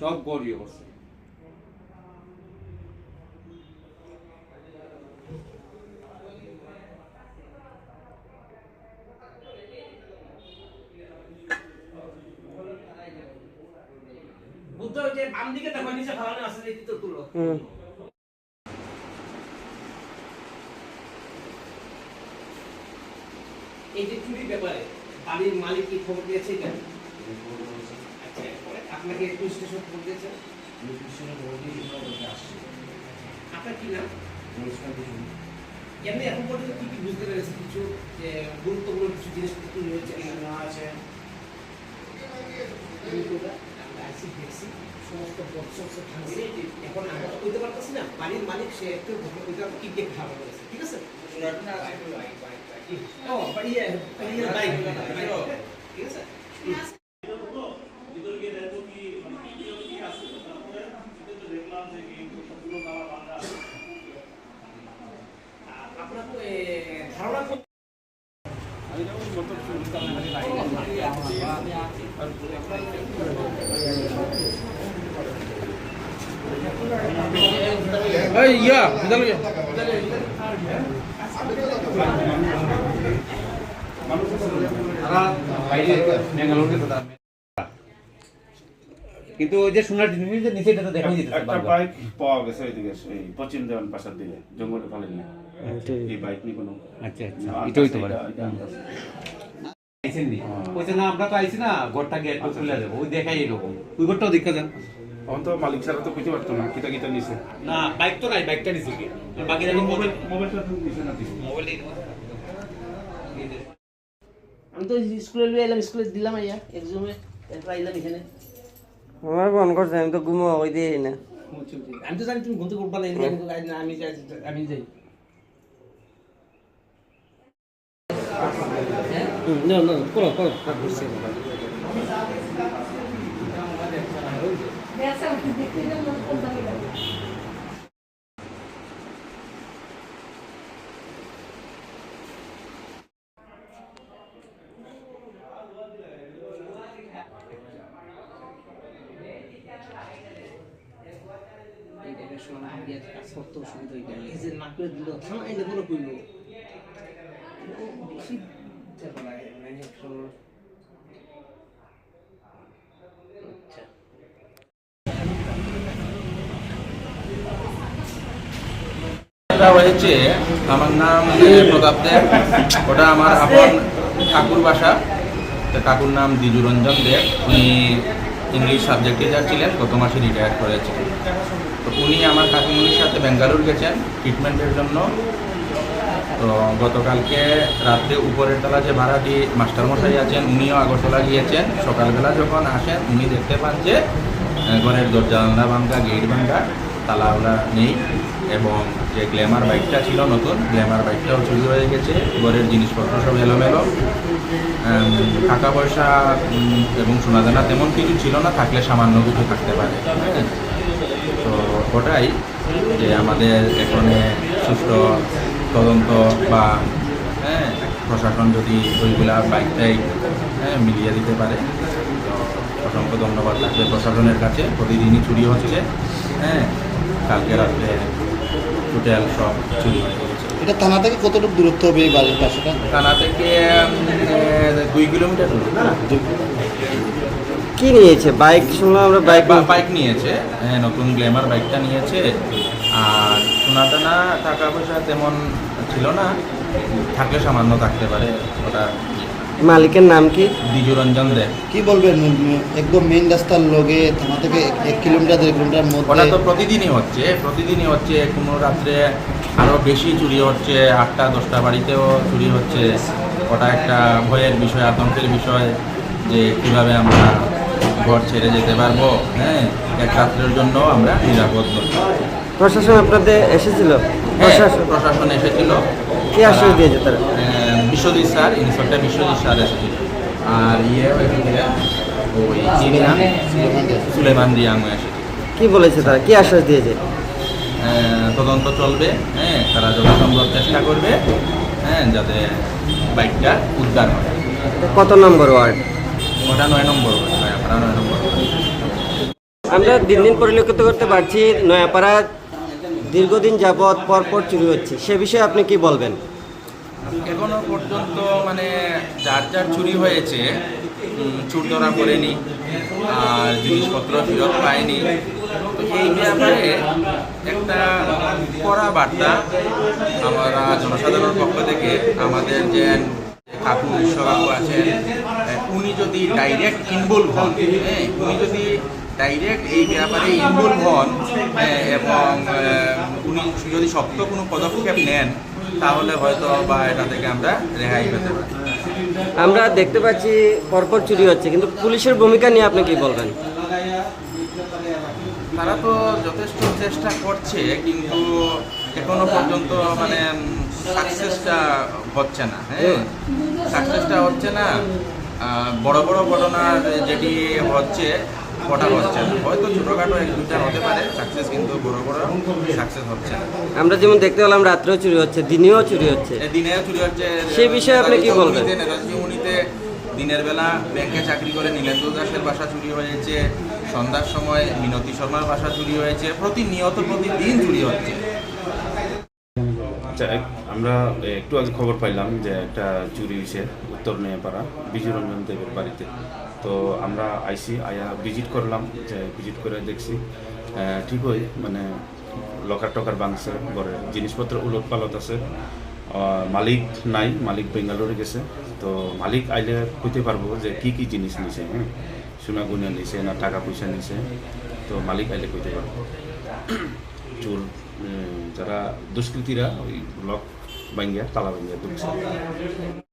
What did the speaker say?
সব গড়িয়ে বসে। বুদ্ধ যে বাম দিকে দেখো নিচে আছে তো তুলো। এই যে চুরির ব্যাপারে। বাড়ির মালিক কি খবর দিয়েছে এটা আচ্ছা আপনাকে স্টেশন খবর দিয়েছে? আপনার কি নাম? এমনি এখন পর্যন্ত কি কি বুঝতে পেরেছে কিছু গুরুত্বপূর্ণ কিছু জিনিসপত্র চুরি হয়েছে কিনা আছে। সমস্ত এখন আমরা তো কইতে পারতেছি না বাড়ির মালিক সে একটু ঘটনা কইতে কি ঠিক আছে? এই ইয়া বিদাল ইয়া কিন্তু ওই যে সোনার জিনিস যে নিচে এটা তো দেখাই দিতেছে একটা বাইক পাওয়া গেছে ওইদিকে এই পশ্চিম দেওয়ান পাশার দিকে জঙ্গলে ফেলেন না। এই বাইক নিয়ে কোনো আচ্ছা আচ্ছা। এটাই তো পারে আইছেন নি কইছে না আমরা তো আইছি না ঘরটা গেট খুলে দেবো। ওই দেখাই এরকম। ওই ঘরটাও দেখা যান। তখন তো মালিক ছাড়া তো বুঝতে পারতো না কিতা কিতা নিছে। না বাইক তো নাই বাইকটা নিছে কি? বাকি মোবাইল মোবাইলটা তো নিছে না মোবাইল আমি তো স্কুলে লুয়ে এলাম স্কুলে দিলাম আইয়া। এক্সামে এরপর আইলাম এখানে আমার ফোন করছে আমি তো ঘুমো ওই দিয়ে না আমি তো জানি তুমি ঘুমতে উঠবা না আমি যাই আমি যাই। না না করো করো মানে আচ্ছা। হয়েছে, আমার নাম প্রতাপ দেব ওটা আমার আপন ঠাকুর বাসা। কাকুর নাম দ্বিজুরঞ্জন দেব উনি ইংলিশ সাবজেক্টে যাচ্ছিলেন ছিলেন গত মাসে রিটায়ার করেছেন। তো উনি আমার কাকুমনির সাথে বেঙ্গালুরু গেছেন ট্রিটমেন্টের জন্য। তো গতকালকে রাত্রে উপরের তলা যে ভাড়াটি মাস্টারমশাই আছেন, উনিও আগরতলা গিয়েছেন। সকালবেলা যখন আসেন, উনি দেখতে পান যে ঘরের দরজা, জানলা ভাঙ্গা গেট ভাঙ্গা তালাওলা নেই এবং যে গ্ল্যামার বাইকটা ছিল নতুন গ্ল্যামার বাইকটাও চুরি হয়ে গেছে, ঘরের জিনিসপত্র সব এলোমেলো। টাকা পয়সা এবং সোনাদানা তেমন কিছু ছিল না, থাকলে সামান্য কিছু থাকতে পারে। হ্যাঁ। তো ওটাই যে আমাদের এখানে সুষ্ঠু তদন্ত বা হ্যাঁ প্রশাসন যদি ওইগুলা বাইকটাই হ্যাঁ মিলিয়ে দিতে পারে তো অসংখ্য ধন্যবাদ থাকবে প্রশাসনের কাছে। প্রতিদিনই চুরি হচ্ছে হ্যাঁ কালকে রাত্রে টোটাল সব চুরি হয়ে গেছে। এটা থানা থেকে কতটুকু দূরত্ব হবে এই বাড়ির পাশেটা থানা থেকে দুই কিলোমিটার দূর কি নিয়েছে? বাইক শুনলাম আমরা বাইক বা- বাইক নিয়েছে হ্যাঁ, নতুন গ্ল্যামার বাইকটা নিয়েছে। আর সোনাদানা টাকা পয়সা তেমন ছিল না থাকলে সামান্য থাকতে পারে ওটা মালিকের নাম কি? দ্বিজুরঞ্জন দেব কি বলবেন? একদম মেইন রাস্তার লগে থানা থেকে এক- এক কিলোমিটার দেড় কিলোমিটার ওটা তো প্রতিদিনই হচ্ছে প্রতিদিনই হচ্ছে কোনো রাত্রে আরও বেশি চুরি হচ্ছে আটটা দশটা বাড়িতেও চুরি হচ্ছে। ওটা একটা ভয়ের বিষয় আতঙ্কের বিষয় যে কীভাবে আমরা ঘর ছেড়ে যেতে পারব হ্যাঁ? এক রাত্রের জন্য আমরা নিরাপদ প্রশাসন আপনাদের এসেছিল? হ্যাঁ, প্রশাসন? প্রশাসন এসেছিল। কি আশ্বাস দিয়েছে তারা? Biswajit sir inspector Biswajit sir এসেছিল। আর ইয়ে ওই? সুলেমান রিয়াং এসেছিল। কি বলেছে তারা? কি আশ্বাস দিয়েছে? তদন্ত চলবে হ্যাঁ? তারা যথাসম্ভব চেষ্টা করবে হ্যাঁ? যাতে বাইকটা উদ্ধার হয়। কত নম্বর ওয়ার্ড? ওটা নয় নম্বর নয়াপাড়া নয় নম্বর। আমরা দিন দিন পরিলক্ষিত করতে পারছি নয়াপাড়া দীর্ঘদিন যাবৎ পরপর চুরি হচ্ছে। সে বিষয়ে আপনি কি বলবেন? এখনও পর্যন্ত মানে যার যার চুরি হয়েছে চুর ধরা করেনি আর জিনিসপত্র ফেরত পায়নি। তো এই ব্যাপারে একটা কড়া বার্তা আমরা জনসাধারণের পক্ষ থেকে আমাদের যে কাকু বিশ্বকাকু আছেন উনি যদি ডাইরেক্ট ইনভলভ হন হ্যাঁ উনি যদি ডাইরেক্ট এই ব্যাপারে ইনভলভ হন হ্যাঁ, এবং উনি যদি শক্ত কোনো পদক্ষেপ নেন তাহলে হয়তো বা এটা থেকে আমরা রেহাই পেতে পারি। আমরা দেখতে পাচ্ছি পরপর চুরি হচ্ছে কিন্তু পুলিশের ভূমিকা নিয়ে আপনি কি বলবেন? তারা তো যথেষ্ট চেষ্টা করছে কিন্তু এখনও পর্যন্ত মানে সাকসেসটা হচ্ছে না হ্যাঁ? সাকসেসটা হচ্ছে না বড় বড় ঘটনা যেটি হচ্ছে ওটা হচ্ছে না। হয়তো ছোটোখাটো এক দুটা হতে পারে সাকসেস কিন্তু বড় বড় সাকসেস হচ্ছে না। আমরা যেমন দেখতে পেলাম রাত্রেও চুরি হচ্ছে দিনেও চুরি হচ্ছে। এ দিনেও চুরি হচ্ছে। সে বিষয়ে আপনি কি বলবেন? উনিতে দিনের বেলা ব্যাংকে চাকরি করে নীলেন্দ্র দাসের বাসা চুরি হয়েছে সন্ধ্যার সময় মিনতি শর্মার বাসা চুরি হয়েছে প্রতিনিয়ত প্রতিদিন চুরি হচ্ছে। আচ্ছা আমরা একটু আগে খবর পাইলাম যে একটা চুরি হয়েছে উত্তর নেপাড়া বিজু রঞ্জন দেবের বাড়িতে। তো আমরা আইসি, আয়া ভিজিট করলাম, যে ভিজিট করে দেখছি। ঠিকই মানে লকার টকার বাংছে ঘরে জিনিসপত্র উলট পালট আছে মালিক নাই, মালিক বেঙ্গালোরে গেছে। তো মালিক আইলে কইতে পারব যে কি কি জিনিস নিছে হ্যাঁ? সোনা গুনিয়া নিছে না টাকা পয়সা নিছে, তো মালিক আইলে কইতে পারব। চোর যারা দুষ্কৃতীরা, ওই ব্লক ভাঙ্গিয়া তালা ভাঙ্গিয়া ঢুকছে